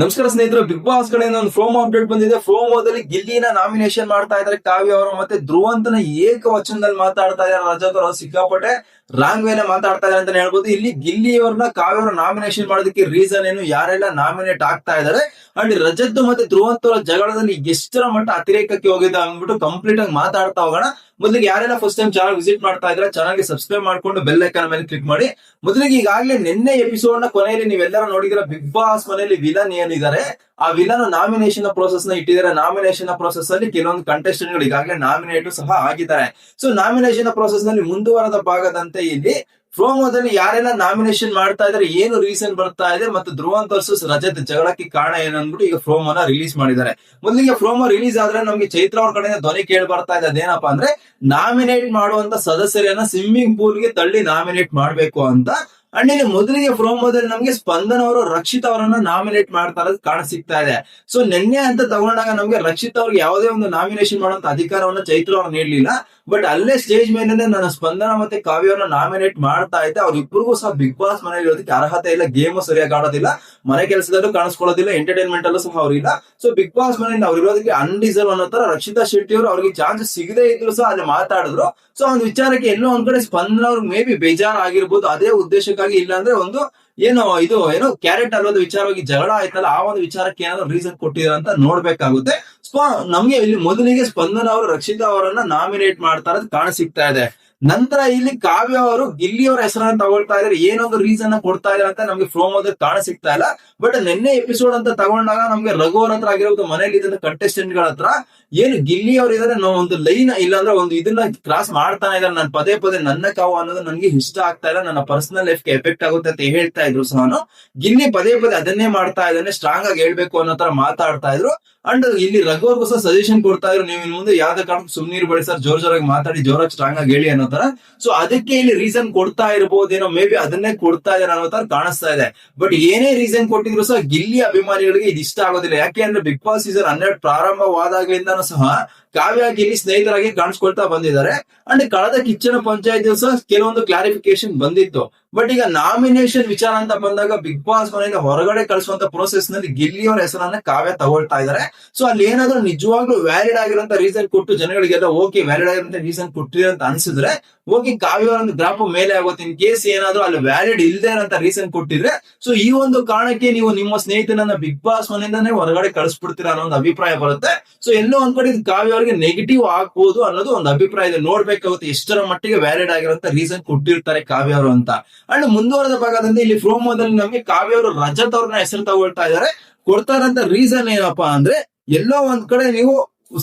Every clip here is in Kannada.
ನಮಸ್ಕಾರ ಸ್ನೇಹಿತರು ಬಿಗ್ ಬಾಸ್ ಕಡೆಯಿಂದ ಒಂದು ಫ್ರೋಮೋ ಅಪ್ಡೇಟ್ ಬಂದಿದೆ. ಫ್ರೋಮೋದಲ್ಲಿ ಗಿಲ್ಲಿನ ನಾಮಿನೇಷನ್ ಮಾಡ್ತಾ ಇದ್ದಾರೆ. ಕಾವ್ಯ ಅವರು ಮತ್ತೆ ಧ್ರುವಂತನ ಏಕವಚನದಲ್ಲಿ ಮಾತಾಡ್ತಾ ಇದ್ದಾರೆ. ರಜತ್ ಅವರು ಸಿಕ್ಕಾಪಟ್ಟೆ ರಾಂಗ್ ವೇಲೆ ಮಾತಾಡ್ತಾ ಇದಾರೆ ಅಂತ ಹೇಳ್ಬೋದು. ಇಲ್ಲಿ ಗಿಲ್ಲಿ ಅವ್ರನ್ನ ಕಾವ್ಯ ನಾಮಿನೇಷನ್ ಮಾಡೋದಕ್ಕೆ ರೀಸನ್ ಏನು ಯಾರೆಲ್ಲ ನಾಮಿನೇಟ್ ಆಗ್ತಾ ಇದಾರೆ. ಅಂಡ್ ರಜತ್ ಮತ್ತೆ ಧ್ರುವಂತ್ ಅವರ ಜಗಳದಲ್ಲಿ ಎಷ್ಟರ ಮಟ್ಟ ಅತಿರೇಕಕ್ಕೆ ಹೋಗಿದೆ ಅಂದ್ಬಿಟ್ಟು ಕಂಪ್ಲೀಟ್ ಆಗಿ ಮಾತಾಡ್ತಾ ಹೋಗೋಣ. ಮೊದಲಿಗೆ ಯಾರೆಲ್ಲ ಫಸ್ಟ್ ಟೈಮ್ ಚಾನಲ್ ವಿಸಿಟ್ ಮಾಡ್ತಾ ಇದ್ರೆ ಚಾನಲ್ಗೆ ಸಬ್ಸ್ಕ್ರೈಬ್ ಮಾಡ್ಕೊಂಡು ಬೆಲ್ ಐಕಾನ್ ಮೇಲೆ ಕ್ಲಿಕ್ ಮಾಡಿ. ಮೊದಲಿಗೆ ಈಗಾಗಲೇ ನಿನ್ನೆ ಎಪಿಸೋಡ್ನ ಕೊನೆಯಲ್ಲಿ ನೀವೆಲ್ಲರೂ ನೋಡಿದಿರ ಬಿಗ್ ಬಾಸ್ ಮನೆಯಲ್ಲಿ ವಿಲನ್ ಏನಿದ್ದಾರೆ ಆ ವಿಲನ್ ನಾಮಿನೇಷನ್ ಪ್ರೋಸೆಸ್ನ ಇಟ್ಟಿದ್ದಾರೆ. ನಾಮಿನೇಷನ್ ಪ್ರೋಸೆಸ್ ಅಲ್ಲಿ ಕೆಲವೊಂದು ಕಂಟೆಸ್ಟೆಂಟ್ಗಳು ಈಗಾಗಲೇ ನಾಮಿನೇಟ್ ಸಹ ಆಗಿದ್ದಾರೆ. ಸೊ ನಾಮಿನೇಷನ್ ಪ್ರೋಸೆಸ್ನಲ್ಲಿ ಮುಂದುವರೆದ ಭಾಗದಂತೆ ಇಲ್ಲಿ ಪ್ರೋಮೋದಲ್ಲಿ ಯಾರೆಲ್ಲ ನಾಮಿನೇಷನ್ ಮಾಡ್ತಾ ಇದಾರೆ, ಏನು ರೀಸನ್ ಬರ್ತಾ ಇದೆ ಮತ್ತು ಧ್ರುವಂತ್ ವರ್ಸಸ್ ರಜತ್ ಜಗಳಕ್ಕೆ ಕಾರಣ ಏನು ಈಗ ಪ್ರೋಮೋನ ರಿಲೀಸ್ ಮಾಡಿದ್ದಾರೆ. ಮೊದಲಿಗೆ ಪ್ರೋಮೋ ರಿಲೀಸ್ ಆದ್ರೆ ನಮ್ಗೆ ಚೈತ್ರ ಅವ್ರ ಕಡೆಯಿಂದ ಧ್ವನಿ ಕೇಳಿ ಬರ್ತಾ ಇದೆ ಅದೇನಪ್ಪಾ ಅಂದ್ರೆ ನಾಮಿನೇಟ್ ಮಾಡುವಂತ ಸದಸ್ಯರನ್ನ ಸ್ವಿಮ್ಮಿಂಗ್ ಪೂಲ್ಗೆ ತಳ್ಳಿ ನಾಮಿನೇಟ್ ಮಾಡ್ಬೇಕು ಅಂತ. ಅಂಡ್ ಮೊದಲಿಗೆ ಪ್ರೋಮೋದಲ್ಲಿ ನಮ್ಗೆ ಸ್ಪಂದನ ಅವರು, ರಕ್ಷಿತ್ ಅವರನ್ನ ನಾಮಿನೇಟ್ ಮಾಡ್ತಾ ಇರೋದು ಕಾಣ ಸಿಗ್ತಾ ಇದೆ. ಸೊ ನಿನ್ನೆ ಅಂತ ತಗೊಂಡಾಗ ನಮ್ಗೆ ರಕ್ಷಿತ್ ಅವ್ರಿಗೆ ಯಾವುದೇ ಒಂದು ನಾಮಿನೇಷನ್ ಮಾಡುವಂತ ಅಧಿಕಾರವನ್ನ ಚೈತ್ರ ಅವ್ರು ನೀಡಲಿಲ್ಲ. ಬಟ್ ಅಲ್ಲೇ ಸ್ಟೇಜ್ ಮೇಲೆ ನನ್ನ ಸ್ಪಂದನ ಮತ್ತೆ ಕಾವ್ಯವನ್ನ ನಾಮಿನೇಟ್ ಮಾಡ್ತಾ ಇದ್ದೆ. ಅವ್ರಿಬ್ರಿಗೂ ಸಹ ಬಿಗ್ ಬಾಸ್ ಮನೆಯಲ್ಲಿ ಇರೋದಕ್ಕೆ ಅರ್ಹತೆ ಇಲ್ಲ. ಗೇಮ್ ಸರಿಯಾಗಿ ಆಡೋದಿಲ್ಲ. ಮನೆ ಕೆಲಸದಲ್ಲೂ ಕಾಣಿಸ್ಕೊಳ್ಳೋದಿಲ್ಲ. ಎಂಟರ್ಟೈನ್ಮೆಂಟ್ ಅಲ್ಲೂ ಸಹ ಅವ್ರಿಲ್ಲ. ಸೊ ಬಿಗ್ ಬಾಸ್ ಮನೆಯಿಂದ ಅವ್ರು ಇರೋದಕ್ಕೆ ಅನ್ಡಿಸರ್ವ್ ಅನ್ನೋ ತರ ರಕ್ಷಿತಾ ಶೆಟ್ಟಿ ಅವರು ಅವ್ರಿಗೆ ಚಾನ್ಸ್ ಸಿಗದೇ ಇದ್ರು ಸಹ ಅಲ್ಲಿ ಮಾತಾಡಿದ್ರು. ಸೊ ಒಂದು ವಿಚಾರಕ್ಕೆ ಎಲ್ಲೋ ಒಂದ್ ಕಡೆ ಸ್ಪಂದನ ಅವ್ರಿಗೆ ಮೇ ಬಿ ಬೇಜಾರ್ ಆಗಿರ್ಬೋದು ಅದೇ ಉದ್ದೇಶಕ್ಕಾಗಿ ಇಲ್ಲ ಅಂದ್ರೆ ಒಂದು ಏನು ಇದು, ಏನು ಕ್ಯಾರೆಟ್ ಅನ್ನೋದು ವಿಚಾರವಾಗಿ ಜಗಳ ಆಯ್ತಲ್ಲ, ಆ ಒಂದು ವಿಚಾರಕ್ಕೆ ಏನಾದ್ರು ರೀಸನ್ ಕೊಟ್ಟಿದ್ದಾರೆ ಅಂತ ನೋಡ್ಬೇಕಾಗುತ್ತೆ. ಸೊ ನಮ್ಗೆ ಇಲ್ಲಿ ಮೊದಲಿಗೆ ಸ್ಪಂದನ ಅವರು ರಕ್ಷಿತಾ ಅವರನ್ನ ನಾಮಿನೇಟ್ ಮಾಡ್ತಾ ಇರೋದು ಕಾಣ ಸಿಗ್ತಾ ಇದೆ. ನಂತರ ಇಲ್ಲಿ ಕಾವ್ಯ ಅವರು ಗಿಲ್ಲಿ ಅವರ ಹೆಸರನ್ನ ತಗೊಳ್ತಾ ಇದಾರೆ. ಏನೊಂದು ರೀಸನ್ ಕೊಡ್ತಾ ಇದಾರೆ ಅಂತ ನಮ್ಗೆ ಫ್ರೋಮೋದಲ್ಲಿ ಕಾಣ ಸಿಗ್ತಾ ಇಲ್ಲ. ಬಟ್ ನಿನ್ನೆ ಎಪಿಸೋಡ್ ಅಂತ ತಗೊಂಡಾಗ ನಮ್ಗೆ ರಘು ಅವ್ರ ಹತ್ರ ಆಗಿರೋದು ಮನೇಲಿ ಇದ್ದ ಕಂಟೆಸ್ಟೆಂಟ್ಗಳ ಹತ್ರ ಏನು ಗಿಲ್ಲಿ ಅವ್ರು ಇದಾರೆ ಒಂದು ಲೈನ್ ಇಲ್ಲಾಂದ್ರೆ ಒಂದು ಇದನ್ನ ಕ್ರಾಸ್ ಮಾಡ್ತಾನೆ ಇದಾರೆ. ನಾನು ಪದೇ ಪದೇ ನನ್ನ ಕಾವು ಅನ್ನೋದು ನನ್ಗೆ ಇಷ್ಟ ಆಗ್ತಾ ಇಲ್ಲ. ನನ್ನ ಪರ್ಸನಲ್ ಲೈಫ್ಗೆ ಎಫೆಕ್ಟ್ ಆಗುತ್ತೆ ಅಂತ ಹೇಳ್ತಾ ಇದ್ರು ಸಹ ಗಿಲ್ಲಿ ಪದೇ ಪದೇ ಅದನ್ನೇ ಮಾಡ್ತಾ ಇದ್ದಾನೆ ಸ್ಟ್ರಾಂಗ್ ಆಗಿ ಹೇಳ್ಬೇಕು ಅನ್ನೋ ತರ ಮಾತಾಡ್ತಾ ಇದ್ರು. ಅಂಡ್ ಇಲ್ಲಿ ರಘು ಅವ್ರಿಗೂ ಸಹ ಸಜೆಷನ್ ಕೊಡ್ತಾ ಇದ್ರು. ನೀವು ಇನ್ ಮುಂದೆ ಯಾವ್ದೇ ಕಾರಣ ಸುಮ್ನೀರ್ ಬಳಿ ಸರ್. ಜೋರ್ ಜೋರಾಗಿ ಮಾತಾಡಿ, ಜೋರಾಗಿ ಸ್ಟ್ರಾಂಗ್ ಆಗಿ ಹೇಳಿ ಅನ್ನೋ ತರ ಸೊ ಅದಕ್ಕೆ ಇಲ್ಲಿ ರೀಸನ್ ಕೊಡ್ತಾ ಇರ್ಬೋದೇನೋ ಮೇ ಬಿ ಅದನ್ನೇ ಕೊಡ್ತಾ ಇದಾರೆ ಅನ್ನೋ ತರ ಕಾಣಿಸ್ತಾ ಇದೆ. ಬಟ್ ಏನೇ ರೀಸನ್ ಕೊಟ್ಟಿದ್ರು ಸಹ ಗಿಲ್ಲಿ ಅಭಿಮಾನಿಗಳಿಗೆ ಇದು ಇಷ್ಟ ಆಗೋದಿಲ್ಲ. ಯಾಕೆ ಅಂದ್ರೆ ಬಿಗ್ ಬಾಸ್ ಸೀಸನ್ ಹನ್ನೆರಡು ಪ್ರಾರಂಭವಾದಾಗ್ಲಿಂದನೂ ಸಹ ಕಾವ್ಯ ಗಿಲ್ಲಿ ಸ್ನೇಹಿತರಾಗಿ ಕಾಣಿಸ್ಕೊಳ್ತಾ ಬಂದಿದ್ದಾರೆ. ಅಂಡ್ ಕಳೆದ ಕಿಚ್ಚನ ಪಂಚಾಯತ್ ಸಹ ಕೆಲವೊಂದು ಕ್ಲಾರಿಫಿಕೇಶನ್ ಬಂದಿತ್ತು. ಬಟ್ ಈಗ ನಾಮಿನೇಷನ್ ವಿಚಾರ ಅಂತ ಬಂದಾಗ ಬಿಗ್ ಬಾಸ್ ಮನೆಯಿಂದ ಹೊರಗಡೆ ಕಳಿಸುವಂತ ಪ್ರೋಸೆಸ್ನಲ್ಲಿ ಗಿಲ್ಲಿ ಅವರ ಹೆಸರನ್ನ ಕಾವ್ಯ ತಗೊಳ್ತಾ ಇದ್ದಾರೆ. ಸೊ ಅಲ್ಲಿ ಏನಾದ್ರೂ ನಿಜವಾಗ್ಲೂ ವ್ಯಾಲಿಡ್ ಆಗಿರುವಂತ ರೀಸನ್ ಕೊಟ್ಟು ಜನಗಳಿಗೆಲ್ಲ ಓಕೆ ವ್ಯಾಲಿಡ್ ಆಗಿರುವಂತ ರೀಸನ್ ಕೊಟ್ಟಿದೆ ಅಂತ ಅನ್ಸಿದ್ರೆ ಹೋಗಿ ಕಾವ್ಯ ಒಂದು ಗ್ರಾಪ್ ಮೇಲೆ ಆಗುತ್ತೆ. ಇನ್ ಕೇಸ್ ಏನಾದ್ರೂ ಅಲ್ಲಿ ವ್ಯಾಲಿಡ್ ಇಲ್ಲದೆ ಅಂತ ರೀಸನ್ ಕೊಟ್ಟಿದ್ರೆ ಸೊ ಈ ಒಂದು ಕಾರಣಕ್ಕೆ ನೀವು ನಿಮ್ಮ ಸ್ನೇಹಿತನನ್ನ ಬಿಗ್ ಬಾಸ್ ಮನೆಯಿಂದಾನೇ ಹೊರಗಡೆ ಕಳಿಸ್ಬಿಡ್ತೀರಾ ಅನ್ನೋ ಒಂದು ಅಭಿಪ್ರಾಯ ಬರುತ್ತೆ. ಸೊ ಎಲ್ಲೋ ಒಂದ್ ಕಡೆ ಕಾವ್ಯ ಅವರಿಗೆ ನೆಗೆಟಿವ್ ಆಗ್ಬೋದು ಅನ್ನೋದು ಒಂದು ಅಭಿಪ್ರಾಯ ಇದೆ. ನೋಡ್ಬೇಕಾಗುತ್ತೆ ಎಷ್ಟರ ಮಟ್ಟಿಗೆ ವ್ಯಾಲಿಡ್ ಆಗಿರುವಂತ ರೀಸನ್ ಕೊಟ್ಟಿರ್ತಾರೆ ಕಾವ್ಯ ಅವರು ಅಂತ. ಅಂಡ್ ಮುಂದುವರೆದ ಭಾಗದಂತೆ ಇಲ್ಲಿ ಪ್ರೋಮೋದಲ್ಲಿ ನಮಗೆ ಕಾವ್ಯ ಅವರು ರಜತ್ ಅವ್ರನ್ನ ಹೆಸರು ತಗೊಳ್ತಾ ಇದ್ದಾರೆ. ಕೊಡ್ತಾರಂತ ರೀಸನ್ ಏನಪ್ಪಾ ಅಂದ್ರೆ ಎಲ್ಲೋ ಒಂದ್ ಕಡೆ ನೀವು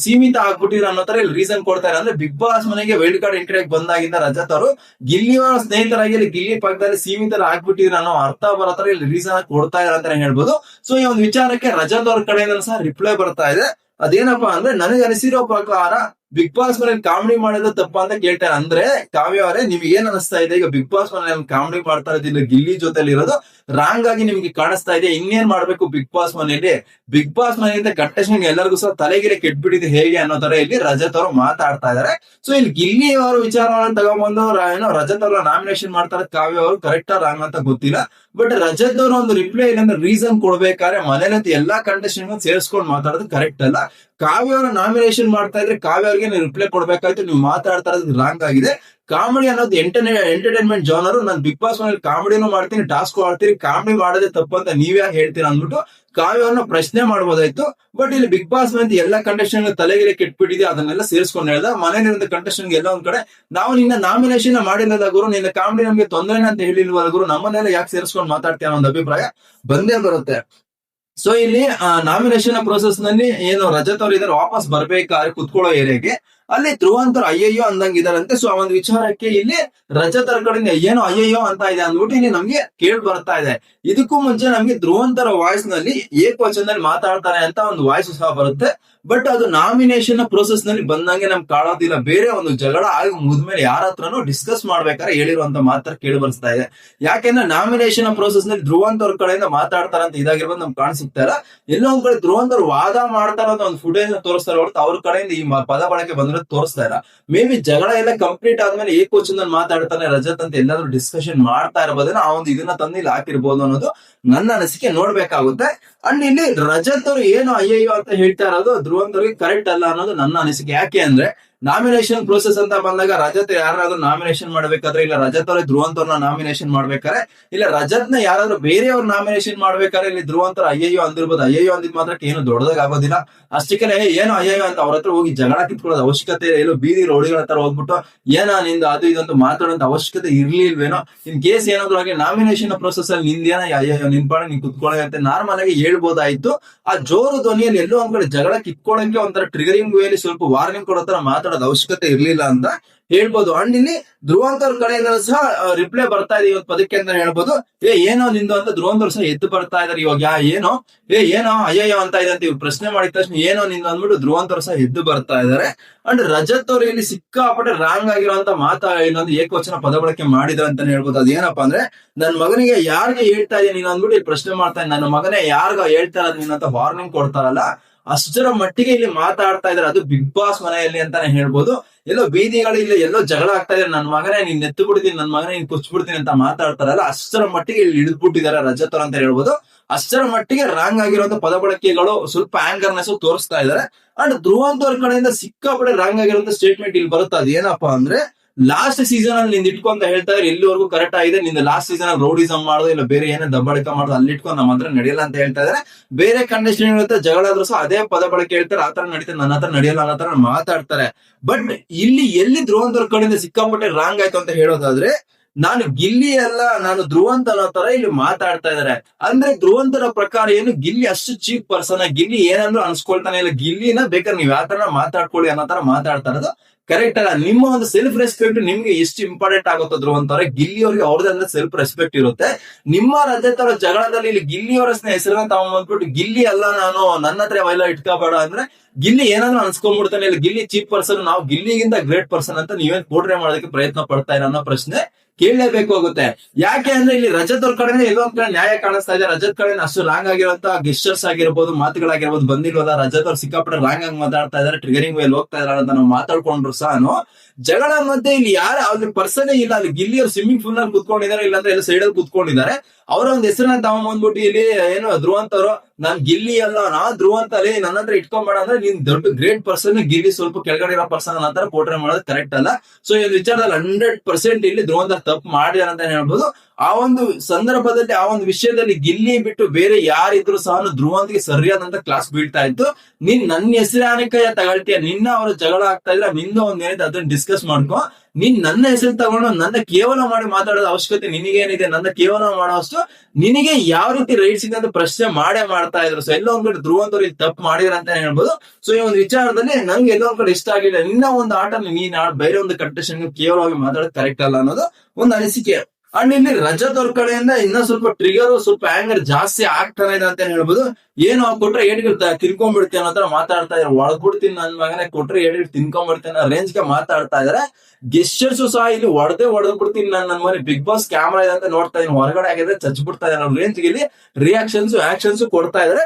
ಸೀಮಿತ ಆಗ್ಬಿಟ್ಟಿರ ಅನ್ನೋ ತರ ಇಲ್ಲಿ ರೀಸನ್ ಕೊಡ್ತಾರೆ. ಅಂದ್ರೆ ಬಿಗ್ ಬಾಸ್ ಮನೆಗೆ ವೈಲ್ಡ್ ಕಾರ್ಡ್ ಎಂಟ್ರಿ ಬಂದಾಗಿಂದ ರಜತ್ ಅವರು ಗಿಲ್ಲಿಯವರ ಸ್ನೇಹಿತರಾಗಿ ಇಲ್ಲಿ ಗಿಲ್ಲಿ ಪಕ್ಕದಲ್ಲಿ ಸೀಮಿತರ ಆಗ್ಬಿಟ್ಟಿರ ಅನ್ನೋ ಅರ್ಥ ಬರೋ ತರ ಇಲ್ಲಿ ರೀಸನ್ ಕೊಡ್ತಾ ಇದಾರೆ ಅಂತಾನೆ ಹೇಳ್ಬೋದು. ಸೊ ಈ ಒಂದು ವಿಚಾರಕ್ಕೆ ರಜತ್ ಅವ್ರ ಕಡೆಯಿಂದ ಸಹ ರಿಪ್ಲೈ ಬರ್ತಾ ಇದೆ. ಅದೇನಪ್ಪಾ ಅಂದ್ರೆ ನನಗೆ ಅನಿಸಿರೋ ಪ್ರಕಾರ ಬಿಗ್ ಬಾಸ್ ಮನೇಲಿ ಕಾಮಿಡಿ ಮಾಡೋದು ತಪ್ಪ ಅಂತ ಕೇಳ್ತಾರೆ. ಅಂದ್ರೆ ಕಾವ್ಯ ಅವರೇ, ನಿಮ್ಗೆ ಏನ್ ಅನಿಸ್ತಾ ಇದೆ? ಈಗ ಬಿಗ್ ಬಾಸ್ ಮನೇಲಿ ಕಾಮಿಡಿ ಮಾಡ್ತಾ ಇರೋದಿಲ್ಲ ಗಿಲ್ಲಿ ಜೊತೆಲಿ ಇರೋದು ರಾಂಗ್ ಆಗಿ ನಿಮ್ಗೆ ಕಾಣಿಸ್ತಾ ಇದೆ, ಇನ್ನೇನ್ ಮಾಡ್ಬೇಕು ಬಿಗ್ ಬಾಸ್ ಮನೆಯಲ್ಲಿ? ಬಿಗ್ ಬಾಸ್ ಮನೆಯಿಂದ ಕಂಟೆಸ್ಟೆಂಟ್ ಎಲ್ಲರಿಗೂ ಸಹ ತಲೆಗಿರೆ ಕೆಟ್ಬಿಟ್ಟಿದೆ ಹೇಗೆ ಅನ್ನೋ ತರ ಇಲ್ಲಿ ರಜತ್ ಅವರು ಮಾತಾಡ್ತಾ ಇದಾರೆ. ಸೊ ಇಲ್ಲಿ ಗಿಲ್ಲಿ ಅವರ ವಿಚಾರವನ್ನ ತಗೊಂಡ್ಬಂದು ಏನೋ ರಜತ್ ಅವರ ನಾಮಿನೇಷನ್ ಮಾಡ್ತಾರೆ, ಕಾವ್ಯ ಅವರು ಕರೆಕ್ಟ್ ರಾಂಗ್ ಅಂತ ಗೊತ್ತಿಲ್ಲ. ಬಟ್ ರಜತ್ ಅವ್ರ ಒಂದು ರಿಪ್ಲೈ ಇಲ್ಲ ರೀಸನ್ ಕೊಡ್ಬೇಕಾದ್ರೆ ಮನೇಲಿ ಎಲ್ಲಾ ಕಂಡೀಷನ್ ಸೇರಿಸ್ಕೊಂಡು ಮಾತಾಡೋದು ಕರೆಕ್ಟ್ ಅಲ್ಲ. ಕಾವ್ಯ ಅವರ ನಾಮಿನೇಷನ್ ಮಾಡ್ತಾ ಇದ್ರೆ ಕಾವ್ಯ ಅವ್ರಿಗೆ ನೀವು ರಿಪ್ಲೈ ಕೊಡ್ಬೇಕಾಯ್ತು, ನೀವು ಮಾತಾಡ್ತಾ ಇರೋದು ರಾಂಗ್ ಆಗಿದೆ. ಕಾಮಿಡಿ ಅನ್ನೋದು ಎಂಟರ್ಟೈನ್ ಎಂಟರ್ಟೈನ್ಮೆಂಟ್ ಜಾನರ್ ನಾನು ಬಿಗ್ ಬಾಸ್ ಮನೇಲಿ ಕಾಮಿಡಿನೂ ಮಾಡ್ತೀನಿ, ಟಾಸ್ಕ್ ಆಡ್ತೀನಿ, ಕಾಮಿಡಿ ಮಾಡೋದೇ ತಪ್ಪು ಅಂತ ನೀವ್ಯಾ ಹೇಳ್ತೀರಾ ಅಂದ್ಬಿಟ್ಟು ಕಾವ್ಯವನ್ನು ಪ್ರಶ್ನೆ ಮಾಡ್ಬೋದಾಯ್ತು. ಬಟ್ ಇಲ್ಲಿ ಬಿಗ್ ಬಾಸ್ ಮಂದಿ ಎಲ್ಲ ಕಂಟೆಸ್ಟೆಂಟ್ ತಲೆಗೆಲೆ ಕೆಟ್ಬಿಟ್ಟಿದೆ, ಅದನ್ನೆಲ್ಲ ಸೇರಿಸ್ಕೊಂಡು ಹೇಳ್ದ. ಮನೇಲಿರೋ ಕಂಟೆಸ್ಟೆಂಟ್ ಎಲ್ಲ ಒಂದ್ ಕಡೆ, ನಾವು ನಿನ್ನ ನಾಮಿನೇಷನ್ ಮಾಡಿಲ್ಲದ ಗುರು? ನಿನ್ನ ಕಾಮಿಡಿ ನಮ್ಗೆ ತೊಂದರೆ ಅಂತ ಹೇಳಿಲ್ವಲ್ಲ ಗುರು? ನಮ್ಮನ್ನೆಲ್ಲ ಯಾಕೆ ಸೇರಿಸ್ಕೊಂಡು ಮಾತಾಡ್ತೀಯ? ಅನ್ನೋ ಅಭಿಪ್ರಾಯ ಬಂದೇ ಬರುತ್ತೆ. ಸೊ ಇಲ್ಲಿ ನಾಮಿನೇಷನ್ ಪ್ರೋಸೆಸ್ನಲ್ಲಿ ಏನು ರಜತ್ ಅವ್ರು ವಾಪಸ್ ಬರ್ಬೇಕಾದ್ರೆ ಕುತ್ಕೊಳ್ಳೋ ಏರಿಯಾಗೆ ಅಲ್ಲಿ ಧ್ರುವಂತರು ಅಯ್ಯಯ್ಯೋ ಅಂದಂಗಿದಾರಂತೆ ಸೊ ಆ ಒಂದು ವಿಚಾರಕ್ಕೆ ಇಲ್ಲಿ ರಜತರ ಕಡೆಯಿಂದ ಏನೋ ಅಯ್ಯಯ್ಯೋ ಅಂತ ಇದೆ ಅಂದ್ಬಿಟ್ಟು ಇಲ್ಲಿ ನಮ್ಗೆ ಕೇಳಿ ಬರ್ತಾ ಇದೆ. ಇದಕ್ಕೂ ಮುಂಚೆ ನಮ್ಗೆ ಧ್ರುವಂತರ ವಾಯ್ಸ್ನಲ್ಲಿ ಏಕವಚನದಲ್ಲಿ ಮಾತಾಡ್ತಾರೆ ಅಂತ ಒಂದು ವಾಯ್ಸ್ ಸಹ ಬರುತ್ತೆ. ಬಟ್ ಅದು ನಾಮಿನೇಷನ್ ಪ್ರೋಸೆಸ್ನಲ್ಲಿ ಬಂದಂಗೆ ನಮ್ಗೆ ಕಾಣೋದಿಲ್ಲ ಬೇರೆ ಒಂದು ಜಗಳ ಆಗಿ ಮುದ್ಮೇಲೆ ಯಾರ ಹತ್ರನು ಡಿಸ್ಕಸ್ ಮಾಡ್ಬೇಕಾದ್ರೆ ಹೇಳಿರುವಂತ ಮಾತ್ರ ಕೇಳಿ ಬರ್ಸ್ತಾ ಇದೆ. ಯಾಕೆಂದ್ರೆ ನಾಮಿನೇಷನ್ ಪ್ರೋಸೆಸ್ನಲ್ಲಿ ಧ್ರುವಂತರ ಕಡೆಯಿಂದ ಮಾತಾಡ್ತಾರ ಅಂತ ಇದಾಗಿರ್ಬೋದು ನಮ್ಗೆ ಕಾಣಿಸುತ್ತಾ ಇಲ್ಲ ಕಡೆ ಧ್ರುವಂತರ ವಾದ ಮಾಡ್ತಾರ ಅಂತ ಒಂದು ಫುಟೇಜ್ ತೋರಿಸ್ತಾರೆ ಹೊರತು ಅವ್ರ ಕಡೆಯಿಂದ ಈ ಪದ ಬಳಕೆ ಬಂದಿರೋದು ತೋರಿಸ್ತಾ ಇಲ್ಲ ಮೇ ಬಿ ಜಗಳ ಎಲ್ಲ ಕಂಪ್ಲೀಟ್ ಆದ್ಮೇಲೆ ಏಕೋಚನದಲ್ಲಿ ಮಾತಾಡ್ತಾನೆ ರಜತ್ ಅಂತ ಎಲ್ಲಾದ್ರೂ ಡಿಸ್ಕಷನ್ ಮಾಡ್ತಾ ಇರ್ಬೋದೇನೋ, ಆ ಒಂದು ಇದನ್ನ ತಂದು ಇಲ್ಲಿ ಹಾಕಿರ್ಬೋದು ಅನ್ನೋದು ನನ್ನ ಅನಿಸಿಕೆ ನೋಡ್ಬೇಕಾಗುತ್ತೆ. ಅಂಡ್ ಇಲ್ಲಿ ರಜತ್ ಅವರು ಏನು ಅಯ್ಯಯ್ಯೋ ಅಂತ ಹೇಳ್ತಾ ಇರೋದು ಧ್ರುವಂತವ್ರಿಗೆ ಕರೆಕ್ಟ್ ಅಲ್ಲ ಅನ್ನೋದು ನನ್ನ ಅನಿಸಿಕೆ. ಯಾಕೆ ಅಂದ್ರೆ ನಾಮಿನೇಷನ್ ಪ್ರೋಸೆಸ್ ಅಂತ ಬಂದಾಗ ರಜತ್ ಯಾರಾದ್ರೂ ನಾಮಿನೇಷನ್ ಮಾಡ್ಬೇಕಾದ್ರೆ ಇಲ್ಲ ರಜತ್ ಅವ್ರಿಗೆ ಧ್ರುವಂತವ್ರನ್ನ ನಾಮಿನೇಷನ್ ಮಾಡ್ಬೇಕಾರೆ ಇಲ್ಲ ರಜತ್ನ ಯಾರಾದ್ರೂ ಬೇರೆಯವ್ರ ನಾಮಿನೇಷನ್ ಮಾಡ್ಬೇಕಾದ್ರೆ ಇಲ್ಲಿ ಧ್ರುವಂತರ ಅಯ್ಯಯ್ಯೋ ಅಂದಿರ್ಬೋದು ಅಯ್ಯಯ್ಯೋ ಅಂದಿದ್ ಮಾತ್ರಕ್ಕೆ ಏನು ದೊಡ್ಡದಾಗೋದಿಲ್ಲ ಅಷ್ಟಕ್ಕೆ ಏನು ಅಯ್ಯಯ್ಯೋ ಅಂತ ಅವ್ರ ಹತ್ರ ಹೋಗಿ ಜಗಳ ಕಿತ್ಕೊಳ್ಳೋದು ಅವಶ್ಯಕತೆ ಇಲ್ಲ. ಎಲ್ಲೋ ಬೀದಿ ರೋಡಿಗಳ ತರ ಹೋಗ್ಬಿಟ್ಟು, ಏನೋ ನಿಂದ ಅದು ಇದಂತ ಮಾತಾಡೋಂತ ಅವಶ್ಯಕತೆ ಇರ್ಲಿಲ್ವೇನೋ ಇನ್ ಕೇಸ್ ಏನಾದ್ರು ಹಾಗೆ ನಾಮಿನೇಷನ್ ಪ್ರೊಸೆಸ್ ಅಲ್ಲಿ ನಿಂದೇನ ಅಯ್ಯಯ್ಯೋ ನಿನ್ ಪಾಡ ನೀನ್ ಕುತ್ಕೊಳ್ಳಿ ಅಂತ ನಾರ್ಮಲ್ ಆಗಿ ಹೇಳ್ಬೋದಾಯ್ತು ಆ ಜೋರು ಧ್ವನಿಯಲ್ಲಿ ಎಲ್ಲೋ ಒಂದ್ ಕಡೆ ಜಗಳ ಕಿತ್ಕೊಳ್ಳೋಕೆ ಒಂಥರ ಟ್ರಿಗರಿಂಗ್ ವೇಲಿ ಸ್ವಲ್ಪ ವಾರ್ನಿಂಗ್ ಕೊಡೋ ತರ ಮಾತಾಡೋದು ಅವಶ್ಯಕತೆ ಇರ್ಲಿಲ್ಲ ಅಂತ ಹೇಳ್ಬೋದು. ಅಂಡ್ ಇಲ್ಲಿ ಧ್ರುವಂತರ್ ಕಡೆಯಿಂದ ಸಹ ರಿಪ್ಲೈ ಬರ್ತಾ ಇದೆ ಇವತ್ತು ಪದಕ್ಕೆ ಅಂತ ಹೇಳ್ಬೋದು. ಏ, ಏನೋ ನಿಂದು ಅಂತ ಧ್ರುವಂತರ್ ಸಹ ಎದ್ದು ಬರ್ತಾ ಇದಾರೆ ಇವಾಗ. ಯಾ, ಏನೋ? ಏ, ಏನೋ? ಅಯ್ಯಯ್ಯೋ ಅಂತ ಇದೆ ಅಂತ ಇವ್ರು ಪ್ರಶ್ನೆ ಮಾಡಿದ ತಕ್ಷಣ ಏನೋ ನಿಂದು ಅಂದ್ಬಿಟ್ಟು ಧ್ರುವಂತರ್ ಸಹ ಎದ್ದು ಬರ್ತಾ ಇದಾರೆ. ಅಂಡ್ ರಜತ್ ಅವ್ರು ಇಲ್ಲಿ ಸಿಕ್ಕಾಪಟ್ಟೆ ರಾಂಗ್ ಆಗಿರುವಂತ ಮಾತಾ ಇನ್ನೊಂದು ಏಕವಚನ ಪದ ಬಳಕೆ ಮಾಡಿದ್ರು ಅಂತಾನೆ ಹೇಳ್ಬೋದು. ಅದೇನಪ್ಪಾ ಅಂದ್ರೆ ನನ್ ಮಗನಿಗೆ ಯಾರಿಗೆ ಹೇಳ್ತಾ ಇದೀನಿ ನೀನು ಅಂದ್ಬಿಟ್ಟು ಪ್ರಶ್ನೆ ಮಾಡ್ತಾ ನನ್ನ ಮಗನೇ ಯಾರಿಗ ಹೇಳ್ತಾ ಇರೋದು ನೀನು ಅಂತ ವಾರ್ನಿಂಗ್ ಕೊಡ್ತಾರಲ್ಲ ಅಷ್ಟರ ಮಟ್ಟಿಗೆ ಇಲ್ಲಿ ಮಾತಾಡ್ತಾ ಇದಾರೆ ಅದು ಬಿಗ್ ಬಾಸ್ ಮನೆಯಲ್ಲಿ ಅಂತಾನೆ ಹೇಳ್ಬೋದು. ಎಲ್ಲೋ ಬೀದಿಗಳಲ್ಲಿ ಎಲ್ಲೋ ಜಗಳ ಆಗ್ತಾ ಇದಾರೆ ನನ್ನ ಮಗನೇ, ನೀನ್ ನೆತ್ತು ಬಿಡ್ತೀನಿ ನನ್ನ ಮಗನೇ, ನೀನ್ ಕುಚ್ಬಿಡ್ತೀನಿ ಅಂತ ಮಾತಾಡ್ತಾರಲ್ಲ, ಅಷ್ಟರ ಮಟ್ಟಿಗೆ ಇಲ್ಲಿ ಹಿಡಿದ್ಬಿಟ್ಟಿದ್ದಾರೆ ರಜತ್ ಅಂತ ಹೇಳ್ಬೋದು. ಅಷ್ಟರ ಮಟ್ಟಿಗೆ ರಾಂಗ್ ಆಗಿರುವಂತ ಪದ ಬಳಕೆಗಳು ಸ್ವಲ್ಪ ಆಂಗರ್ನೆಸ್ ತೋರಿಸ್ತಾ ಇದಾರೆ ಅಂಡ್ ಧ್ರುವಂತ ಅವ್ರ ಕಡೆಯಿಂದ ಸಿಕ್ಕಾಪಡೆ ರಾಂಗ್ ಆಗಿರುವಂತ ಸ್ಟೇಟ್ಮೆಂಟ್ ಇಲ್ಲಿ ಬರುತ್ತೆ, ಅದೇನಪ್ಪಾ ಅಂದ್ರೆ ಲಾಸ್ಟ್ ಸೀಸನ್ ಅಲ್ಲಿ ನಿಂದ ಇಟ್ಕೊಂತ ಹೇಳ್ತಾ ಇದ್ರೆ ಇಲ್ಲಿವರೆಗೂ ಕರೆಕ್ಟ್ ಆಗಿದೆ, ನಿಂದ ಲಾಸ್ಟ್ ಸೀಸನ್ ಅಲ್ಲಿ ರೋಡಿಸಮ್ ಮಾಡೋದು ಇಲ್ಲ ಬೇರೆ ಏನೇ ದಬ್ಬಾಳಿಕೆ ಮಾಡೋದು ಅಲ್ಲಿ ಇಟ್ಕೊಂಡು ನಮ್ಮ ಹತ್ರ ನಡೆಯಲ್ಲ ಅಂತ ಹೇಳ್ತಾ ಇದ್ರೆ. ಬೇರೆ ಕಂಡೀಷನ್ ಇರುತ್ತೆ ಜಗಳ ಆದ್ರೂ ಸಹ ಅದೇ ಪದ ಬಳಕೆ ಹೇಳ್ತಾರೆ ಆತರ ನಡೀತಾರೆ ನನ್ನ ಹತ್ರ ನಡೆಯಲ್ಲ ಅನ್ನೋ ತರ ಮಾತಾಡ್ತಾರೆ. ಬಟ್ ಇಲ್ಲಿ ಎಲ್ಲಿ ಧ್ರುವಂತರ ಕಡೆಯಿಂದ ಸಿಕ್ಕಾಪಟ್ಟೆ ರಾಂಗ್ ಆಯ್ತು ಅಂತ ಹೇಳೋದಾದ್ರೆ, ನಾನು ಗಿಲ್ಲಿ ಅಲ್ಲ, ನಾನು ಧ್ರುವಂತ ಅನ್ನೋ ತರ ಇಲ್ಲಿ ಮಾತಾಡ್ತಾ ಇದಾರೆ. ಅಂದ್ರೆ ಧ್ರುವಂತರ ಪ್ರಕಾರ ಏನು, ಗಿಲ್ಲಿ ಅಷ್ಟು ಚೀಪ್ ಪರ್ಸನ್ ಗಿಲ್ಲಿ ಏನಂದ್ರು ಅನ್ಸ್ಕೊಳ್ತಾನೆ ಇಲ್ಲ, ಗಿಲ್ಲಿನ ಬೇಕಾದ್ರೆ ನೀವ್ ಯಾವ ತರ ಮಾತಾಡ್ಕೊಳ್ಳಿ ಅನ್ನೋ ತರ ಮಾತಾಡ್ತಾ ಇರೋದು ಕರೆಕ್ಟ್ ಅಲ್ಲ. ನಿಮ್ಮ ಒಂದು ಸೆಲ್ಫ್ ರೆಸ್ಪೆಕ್ಟ್ ನಿಮ್ಗೆ ಎಷ್ಟು ಇಂಪಾರ್ಟೆಂಟ್ ಆಗುತ್ತದ್ರು ಅಂತಾರೆ ಗಿಲ್ಲಿ ಅವ್ರಿಗೆ ಅವ್ರದೇ ಅಂದ್ರೆ ಸೆಲ್ಫ್ ರೆಸ್ಪೆಕ್ಟ್ ಇರುತ್ತೆ. ನಿಮ್ಮ ರಜೆ ತರ ಜಗಳದಲ್ಲಿ ಇಲ್ಲಿ ಗಿಲ್ಲಿ ಅವರ ಹೆಸರನ್ನ ತಗೊಂಡ್ಬಿಟ್ಟು ಗಿಲ್ಲಿ ಅಲ್ಲ ನಾನು, ನನ್ನ ಹತ್ರ ಅವೆಲ್ಲ ಇಟ್ಕೋಬೇಡ ಅಂದ್ರೆ ಗಿಲ್ಲಿ ಏನಾದ್ರು ಅನ್ಸ್ಕೊಂಡ್ಬಿಡ್ತಾನೆ, ಇಲ್ಲಿ ಗಿಲ್ಲಿ ಚೀಪ್ ಪರ್ಸನ್ ನಾವು ಗಿಲ್ಲಿಗಿಂತ ಗ್ರೇಟ್ ಪರ್ಸನ್ ಅಂತ ನೀವೇನ್ ಪೋಟ್ರೆ ಮಾಡೋದಕ್ಕೆ ಪ್ರಯತ್ನ ಪಡ್ತಾ ಇರೋ ಪ್ರಶ್ನೆ. ಕೇಳಲೇಬೇಕು ಆಗುತ್ತೆ. ಯಾಕೆ ಅಂದ್ರೆ ಇಲ್ಲಿ ರಜತ್ ಅವ್ರ ಕಡೆ ಎಲ್ಲೋ ಒಂದ್ ಕಡೆ ನ್ಯಾಯ ಕಾಣಿಸ್ತಾ ಇದೆ. ರಜತ್ ಕಡೆ ಅಷ್ಟು ರಾಂಗ್ ಆಗಿರುವಂತ ಗೆಸ್ಟರ್ಸ್ ಆಗಿರ್ಬೋದು, ಮಾತುಗಳಾಗಿರ್ಬೋದು ಬಂದಿಲ್ವಲ್ಲ? ರಜತ್ ಅವ್ರು ಸಿಕ್ಕಾಪಟ್ಟೆ ರಾಂಗ್ ಆಗಿ ಮಾತಾಡ್ತಾ ಇದಾರೆ. ಟ್ರಿಗರಿಂಗ್ ವೇಲ್ ಹೋಗ್ತಾ ಇದಾರೆ ಅಂತ ನಾವು ಮಾತಾಡ್ಕೊಂಡ್ರು ಸಹ ಜಗಳ ಮಧ್ಯೆ ಇಲ್ಲಿ ಯಾರ ಅವ್ರಿಗೆ ಪರ್ಸನ್ ಇಲ್ಲ. ಅಲ್ಲಿ ಗಿಲ್ಲಿ ಅವ್ರು ಸ್ವಿಮ್ಮಿಂಗ್ ಪೂಲ್ನಲ್ಲಿ ಕುತ್ಕೊಂಡಿದ್ದಾರೆ, ಇಲ್ಲಾಂದ್ರೆ ಎಲ್ಲ ಸೈಡ್ ಅಲ್ಲಿ ಕುತ್ಕೊಂಡಿದ್ದಾರೆ. ಅವರ ಹೆಸರನ್ನ ತಗೊಂಬಂದ್ಬಿಟ್ಟು ಇಲ್ಲಿ ಏನು ಧ್ರುವಂತವ್ರು ನಾನ್ ಗಿಲ್ಲಿ ಅಲ್ಲ ನಾ ಧ್ರುವಂತ ಅಲ್ಲಿ ನನ್ನ ಹತ್ರ ಇಟ್ಕೊಂಬೇಡ ಅಂದ್ರೆ ನೀನ್ ದೊಡ್ಡ ಗ್ರೇಟ್ ಪರ್ಸನ್ ಗಿಲ್ಲಿ ಸ್ವಲ್ಪ ಕೆಳಗಡೆ ಇರೋ ಪರ್ಸನ್ ಅಂತಾರೆ ಪೋಟ್ರೆ ಮಾಡೋದು ಕರೆಕ್ಟ್ ಅಲ್ಲ. ಸೊ ಈ ವಿಚಾರದಲ್ಲಿ ಹಂಡ್ರೆಡ್ ಪರ್ಸೆಂಟ್ ಇಲ್ಲಿ ಧ್ರುವಂತ ತಪ್ಪು ಮಾಡಿದಾರೆ ಅಂತ ಹೇಳ್ಬೋದು. ಆ ಒಂದು ಸಂದರ್ಭದಲ್ಲಿ, ಆ ಒಂದು ವಿಷಯದಲ್ಲಿ ಗಿಲ್ಲಿ ಬಿಟ್ಟು ಬೇರೆ ಯಾರಿದ್ರು ಸಹ ಧ್ರುವಂತಿಗೆ ಸರಿಯಾದಂತ ಕ್ಲಾಸ್ ಬೀಳ್ತಾ ಇತ್ತು. ನೀನ್ ನನ್ನ ಹೆಸರಾನಿಕಯ ತಗೊಳ್ತೀಯ, ನಿನ್ನ ಅವ್ರ ಜಗಳ ಆಗ್ತಾ ಇಲ್ಲ, ನಿಂದ ಒಂದ್ ಏನಿದೆ ಅದನ್ನ ಡಿಸ್ಕಸ್ ಮಾಡ್ಕೊ. ನೀನ್ ನನ್ನ ಹೆಸರು ತಗೊಂಡು ನನ್ನ ಕೇವಲ ಮಾಡಿ ಮಾತಾಡೋದ ಅವಶ್ಯಕತೆ ನಿನಗೇನಿದೆ, ನನ್ನ ಕೇವಲ ಮಾಡೋಷ್ಟು ನಿನಗೆ ಯಾವ ರೀತಿ ರೈಟ್ಸ್ ಇದೆ ಅಂತ ಪ್ರಶ್ನೆ ಮಾಡೇ ಮಾಡ್ತಾ ಇದ್ರು. ಸೊ ಎಲ್ಲೋ ಒಂದ್ ಕಡೆ ಧ್ರುವಂತವ್ರು ಇಲ್ಲಿ ತಪ್ಪು ಮಾಡಿದ್ರ ಅಂತ ಹೇಳ್ಬೋದು. ಸೊ ಈ ಒಂದು ವಿಚಾರದಲ್ಲಿ ನಂಗೆ ಎಲ್ಲೋ ಒಂದ್ ಕಡೆ ಇಷ್ಟ ಆಗಿಲ್ಲ ನಿನ್ನ ಒಂದು ಆಟ ನೀನ್ ಬೇರೆ ಒಂದು ಕಂಟೆಸ್ಟೆಂಟ್ ಕೇವಲವಾಗಿ ಮಾತಾಡೋದು ಕರೆಕ್ಟ್ ಅಲ್ಲ ಅನ್ನೋದು ಒಂದು ಅನಿಸಿಕೆ. ಅಂಡ್ ಇಲ್ಲಿ ರಜತ್ ಅವ್ರ ಕಡೆಯಿಂದ ಇನ್ನ ಸ್ವಲ್ಪ ಟ್ರಿಗರ್ ಸ್ವಲ್ಪ ಆಂಗರ್ ಜಾಸ್ತಿ ಆಗ್ತಾನೆ ಇದೆ ಅಂತ ಹೇಳ್ಬೋದು. ಏನು ಕೊಟ್ರೆ ಏಡ್ಗಿರ್ತ ತಿನ್ಕೊಂಡ್ಬಿಡ್ತೀನಿ ಅನ್ನೋ ತರ ಮಾತಾಡ್ತಾ ಇದಾರೆ ಒಳಗ್ಬಿಡ್ತೀನಿ ನನ್ ಮಗನೇ, ಕೊಟ್ರೆ ಏಡಿಟ್ ತಿನ್ಕೊಂಡ್ಬಿಡ್ತೀನಿ ಅನ್ನೋ ರೇಂಜ್ಗೆ ಮಾತಾಡ್ತಾ ಇದಾರೆ ಗೆಸ್ಟರ್ಸು ಸಹ ಇಲ್ಲಿ ಹೊಡೆದ್ ಬಿಡ್ತೀನಿ ನಾನು ನನ್ನ ಮನೆ ಬಿಗ್ ಬಾಸ್ ಕ್ಯಾಮ್ರಾ ಇದೆ ಅಂತ ನೋಡ್ತಾ ಇದೀನಿ ಹೊರಗಡೆ ಆಗಿದ್ರೆ ಚಚ್ಬಿಡ್ತಾ ಇದಾರೆ ರೇಂಜ್ ಇಲ್ಲಿ ರಿಯಾಕ್ಷನ್ಸ್ ಆಕ್ಷನ್ಸ್ ಕೊಡ್ತಾ ಇದಾರೆ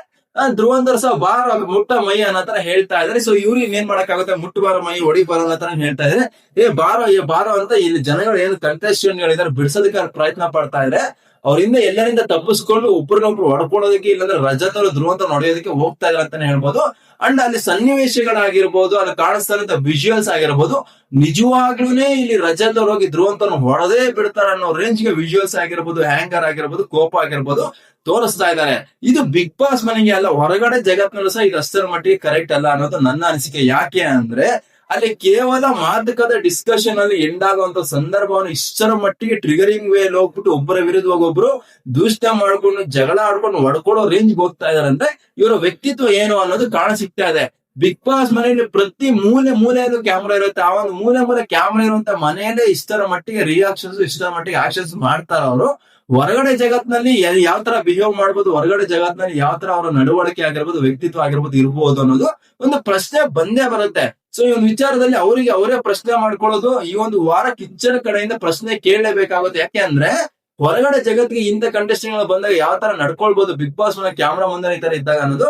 ಧ್ರುವಂಧರ್ ಸಹ ಬಾರ ಮುಟ್ಟ ಮೈ ಅನ್ನೋ ತರ ಹೇಳ್ತಾ ಇದಾರೆ ಸೊ ಇವ್ರು ಇನ್ನೇನ್ ಮಾಡಕ್ಕಾಗುತ್ತೆ? ಮುಟ್ಟು ಬಾರ ಮೈ ಹೊಡಿ ಬಾರ ಅನ್ನೋ ತರ ಹೇಳ್ತಾ ಇದಾರೆ ಏ, ಬಾರೋ ಏ, ಬಾರೋ ಅಂತ ಇಲ್ಲಿ ಜನಗಳು ಏನು ಕಂಟೆಸ್ಟೆಂಟ್ ಹೇಳಿದ್ರು ಬಿಡ್ಸೋದಕ್ಕೆ ಪ್ರಯತ್ನ ಪಡ್ತಾ ಇದ್ರೆ ಅವರಿಂದ ಎಲ್ಲರಿಂದ ತಪ್ಪಿಸ್ಕೊಂಡು ಒಬ್ರನ್ನೊಬ್ರು ಹೊಡ್ಕೊಳ್ಳೋದಕ್ಕೆ ಇಲ್ಲಾಂದ್ರೆ ರಜತ್ ಧ್ರುವಂತ ನೋಡೋದಕ್ಕೆ ಹೋಗ್ತಾ ಇಲ್ಲ ಅಂತಾನೆ ಹೇಳ್ಬೋದು. ಅಂಡ್ ಅಲ್ಲಿ ಸನ್ನಿವೇಶಗಳಾಗಿರ್ಬೋದು, ಅಲ್ಲಿ ಕಾಣಿಸ್ತಾರಂತ ವಿಜುವಲ್ಸ್ ಆಗಿರ್ಬೋದು, ನಿಜವಾಗ್ಲೂನೇ ಇಲ್ಲಿ ರಜತ್ ಹೋಗಿ ಧ್ರುವಂತನ ಹೊಡೆದೇ ಬಿಡ್ತಾರೆ ಅನ್ನೋ ರೇಂಜ್ಗೆ ವಿಜುವಲ್ಸ್ ಆಗಿರ್ಬೋದು ಹ್ಯಾಂಗರ್ ಆಗಿರ್ಬೋದು, ಕೋಪ ಆಗಿರ್ಬೋದು ತೋರಿಸ್ತಾ ಇದ್ದಾರೆ. ಇದು ಬಿಗ್ ಬಾಸ್ ಮನೆಗೆ ಅಲ್ಲ, ಹೊರಗಡೆ ಜಗತ್ನಲ್ಲೂ ಸಹ ಇದು ಅಷ್ಟರ ಮಟ್ಟಿಗೆ ಕರೆಕ್ಟ್ ಅಲ್ಲ ಅನ್ನೋದು ನನ್ನ ಅನಿಸಿಕೆ. ಯಾಕೆ ಅಂದ್ರೆ ಅಲ್ಲಿ ಕೇವಲ ಮಾತುಕತೆ ಡಿಸ್ಕಷನ್ ಅಲ್ಲಿ ಎಂಡ್ ಆಗುವಂತ ಸಂದರ್ಭವನ್ನು ಇಷ್ಟರ ಮಟ್ಟಿಗೆ ಟ್ರಿಗರಿಂಗ್ ಅಲ್ಲಿ ಹೋಗ್ಬಿಟ್ಟು ಒಬ್ಬರ ವಿರುದ್ಧವಾಗಿ ಒಬ್ರು ದೂಷ್ಟ ಮಾಡ್ಕೊಂಡು ಜಗಳ ಆಡ್ಕೊಂಡು ಹೊಡ್ಕೊಳ್ಳೋ ರೇಂಜ್ ಹೋಗ್ತಾ ಇದಾರೆ ಅಂದ್ರೆ ಇವರ ವ್ಯಕ್ತಿತ್ವ ಏನು ಅನ್ನೋದು ಕಾಣ ಸಿಗ್ತಾ ಇದೆ. ಬಿಗ್ ಬಾಸ್ ಮನೆಯಲ್ಲಿ ಪ್ರತಿ ಮೂಲೆ ಮೂಲೆಯಲ್ಲೂ ಕ್ಯಾಮ್ರಾ ಇರುತ್ತೆ. ಆ ಒಂದು ಮೂಲೆ ಮೂಲೆ ಕ್ಯಾಮ್ರಾ ಇರುವಂತ ಮನೆಯಲ್ಲೇ ಇಷ್ಟರ ಮಟ್ಟಿಗೆ ರಿಯಾಕ್ಷನ್ಸ್ ಇಷ್ಟರ ಮಟ್ಟಿಗೆ ಆಕ್ಷನ್ಸ್ ಮಾಡ್ತಾರ ಅವರು. ಹೊರಗಡೆ ಜಗತ್ನಲ್ಲಿ ಯಾವ ತರ ಬಿಹೇವ್ ಮಾಡ್ಬೋದು, ಹೊರಗಡೆ ಜಗತ್ನಲ್ಲಿ ಯಾವ ತರ ಅವರ ನಡವಳಿಕೆ ಆಗಿರ್ಬೋದು, ವ್ಯಕ್ತಿತ್ವ ಆಗಿರ್ಬೋದು ಇರ್ಬೋದು ಅನ್ನೋದು ಒಂದು ಪ್ರಶ್ನೆ ಬಂದೇ ಬರುತ್ತೆ. ಸೊ ಈ ಒಂದು ವಿಚಾರದಲ್ಲಿ ಅವರಿಗೆ ಅವರೇ ಪ್ರಶ್ನೆ ಮಾಡ್ಕೊಳ್ಳೋದು, ಈ ಒಂದು ವಾರ ಕಿಚ್ಚನ ಕಡೆಯಿಂದ ಪ್ರಶ್ನೆ ಕೇಳಲೇಬೇಕಾಗುತ್ತೆ. ಯಾಕೆ ಅಂದ್ರೆ, ಹೊರಗಡೆ ಜಗತ್ತಿಗೆ ಇಂಥ ಕಂಟೆಸ್ಟೆಂಟ್ ಬಂದಾಗ ಯಾವ ತರ ನಡ್ಕೊಳ್ಬಹುದು ಬಿಗ್ ಬಾಸ್ ಕ್ಯಾಮ್ರಾ ಮುಂದೆ ಈ ತರ ಇದ್ದಾಗ ಅನ್ನೋದು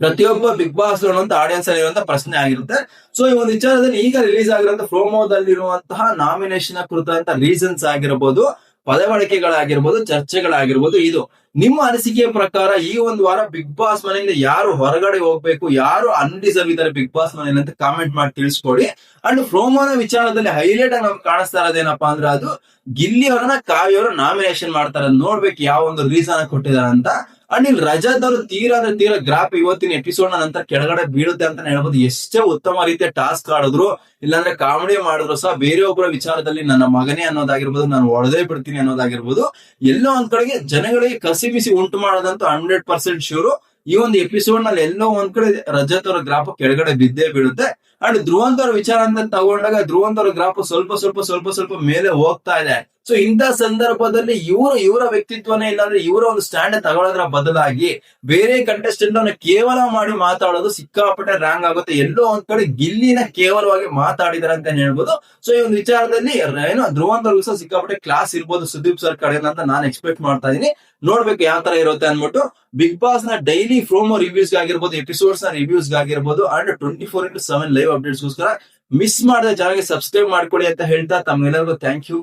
ಪ್ರತಿಯೊಬ್ಬ ಬಿಗ್ ಬಾಸ್ ಅನ್ನುವಂತ ಆಡಿಯನ್ಸ್ ಅಲ್ಲಿ ಇರುವಂತ ಪ್ರಶ್ನೆ ಆಗಿರುತ್ತೆ. ಸೊ ಈ ಒಂದು ವಿಚಾರದಲ್ಲಿ ಈಗ ರಿಲೀಸ್ ಆಗಿರುವಂತ ಪ್ರೋಮೋದಲ್ಲಿರುವಂತಹ ನಾಮಿನೇಷನ್ ಕುರಿತಂತ ರೀಸನ್ಸ್ ಆಗಿರ್ಬೋದು, ಪದವಳಿಕೆಗಳಾಗಿರ್ಬೋದು, ಚರ್ಚೆಗಳಾಗಿರ್ಬೋದು, ಇದು. ನಿಮ್ಮ ಅನಿಸಿಕೆಯ ಪ್ರಕಾರ ಈ ಒಂದು ವಾರ ಬಿಗ್ ಬಾಸ್ ಮನೆಯಿಂದ ಯಾರು ಹೊರಗಡೆ ಹೋಗ್ಬೇಕು, ಯಾರು ಅನ್ಡಿಸರ್ವ್ ಇದ್ದಾರೆ ಬಿಗ್ ಬಾಸ್ ಮನೆಯಲ್ಲಿ ಅಂತ ಕಾಮೆಂಟ್ ಮಾಡಿ ತಿಳಿಸ್ಕೊಡಿ. ಅಂಡ್ ಪ್ರೋಮೋನ ವಿಚಾರದಲ್ಲಿ ಹೈಲೈಟ್ ಆಗಿ ನಮ್ಗೆ ಕಾಣಿಸ್ತಾ ಇರೋದೇನಪ್ಪಾ ಅಂದ್ರೆ ಅದು ಗಿಲ್ಲಿ ಅವರನ್ನ ಕಾವ್ಯವರು ನಾಮಿನೇಷನ್ ಮಾಡ್ತಾರೆ. ನೋಡ್ಬೇಕು ಯಾವ ಒಂದು ರೀಸನ್ ಕೊಟ್ಟಿದ್ದಾರೆ ಅಂತ. ಅಂಡ್ ಇಲ್ಲಿ ರಜಾದ್ ಅವರು ತೀರಾ ಅಂದ್ರೆ ತೀರಾ ಗ್ರಾಪ್ ಇವತ್ತಿನ ಎಪಿಸೋಡ್ ನಂತರ ಕೆಳಗಡೆ ಬೀಳುತ್ತೆ ಅಂತ ಹೇಳ್ಬೋದು. ಎಷ್ಟೇ ಉತ್ತಮ ರೀತಿಯ ಟಾಸ್ಕ್ ಆಡಿದ್ರು, ಇಲ್ಲಾಂದ್ರೆ ಕಾಮಿಡಿ ಮಾಡಿದ್ರು ಸಹ ಬೇರೆಯೊಬ್ಬರ ವಿಚಾರದಲ್ಲಿ ನನ್ನ ಮಗನೇ ಅನ್ನೋದಾಗಿರ್ಬೋದು, ನಾನು ಒಡೆದೇ ಬಿಡ್ತೀನಿ ಅನ್ನೋದಾಗಿರ್ಬೋದು. ಎಲ್ಲೋ ಒಂದ್ ಕಡೆಗೆ ಜನಗಳಿಗೆ ಕಸಿಬಿಸಿ ಉಂಟು ಮಾಡೋದಂತೂ ಹಂಡ್ರೆಡ್ ಪರ್ಸೆಂಟ್ ಶೂರು ಈ ಒಂದು ಎಪಿಸೋಡ್ನಲ್ಲಿ ಎಲ್ಲೋ ಒಂದ್ ಕಡೆ ರಜತ್ ಅವರ ಗ್ರಾಪ ಕೆಳಗಡೆ ಬಿದ್ದೇ ಬೀಳುತ್ತೆ. ಅಂಡ್ ಧ್ರುವಂತರ ವಿಚಾರ ತಗೊಂಡಾಗ ಧ್ರುವಂತರ ಗ್ರಾಫ್ ಸ್ವಲ್ಪ ಸ್ವಲ್ಪ ಸ್ವಲ್ಪ ಸ್ವಲ್ಪ ಮೇಲೆ ಹೋಗ್ತಾ ಇದೆ. ಸೊ ಇಂಥ ಸಂದರ್ಭದಲ್ಲಿ ಇವರು, ಇವರ ವ್ಯಕ್ತಿತ್ವನೇ ಇಲ್ಲಾಂದ್ರೆ ಇವರ ಒಂದು ಸ್ಟ್ಯಾಂಡ್ ತಗೊಳ್ಳೋದ್ರ ಬದಲಾಗಿ ಬೇರೆ ಕಂಟೆಸ್ಟೆಂಟ್ ಅವನ ಕೇವಲ ಮಾಡಿ ಮಾತಾಡೋದು ಸಿಕ್ಕಾಪಟ್ಟೆ ರ್ಯಾಂಗ್ ಆಗುತ್ತೆ. ಎಲ್ಲೋ ಒಂದ್ ಕಡೆ ಗಿಲ್ಲಿನ ಕೇವಲವಾಗಿ ಮಾತಾಡಿದಾರೆ ಅಂತ ಹೇಳ್ಬೋದು. ಸೊ ಈ ಒಂದು ವಿಚಾರದಲ್ಲಿ ಏನೋ ಧ್ರುವಂತರ್ಗೂ ಸಹ ಸಿಕ್ಕಾಪಟ್ಟೆ ಕ್ಲಾಸ್ ಇರ್ಬೋದು ಸುದೀಪ್ ಸರ್ ಕಡೆ ಅಂತ ನಾನು ಎಕ್ಸ್ಪೆಕ್ಟ್ ಮಾಡ್ತಾ ಇದೀನಿ. ನೋಡ್ಬೇಕು ಯಾವ ತರ ಇರುತ್ತೆ ಅನ್ಬಿಟ್ಟು ಬಿಗ್ ಬಾಸ್ನ ಡೈಲಿ ಪ್ರೋಮೋ ರಿವ್ಯೂಸ್ ಆಗಿರ್ಬೋದು ಎಪಿಸೋಡ್ಸ್ನ ರಿವ್ಯೂಸ್ ಆಗಿರ್ಬೋದು and twenty four into seven live ಅಪ್ಡೇಟ್ಸ್ಗೋಸ್ಕರ miss ಮಾಡದೆ ಚಾನಲ್ಗೆ ಸಬ್ಸ್ಕ್ರೈಬ್ ಮಾಡ್ಕೊಳ್ಳಿ ಅಂತ ಹೇಳ್ತಾ ತಮ್ಗೆಲ್ಲರಿಗೂ ಥ್ಯಾಂಕ್ ಯು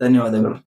ಧನ್ಯವಾದಗಳು.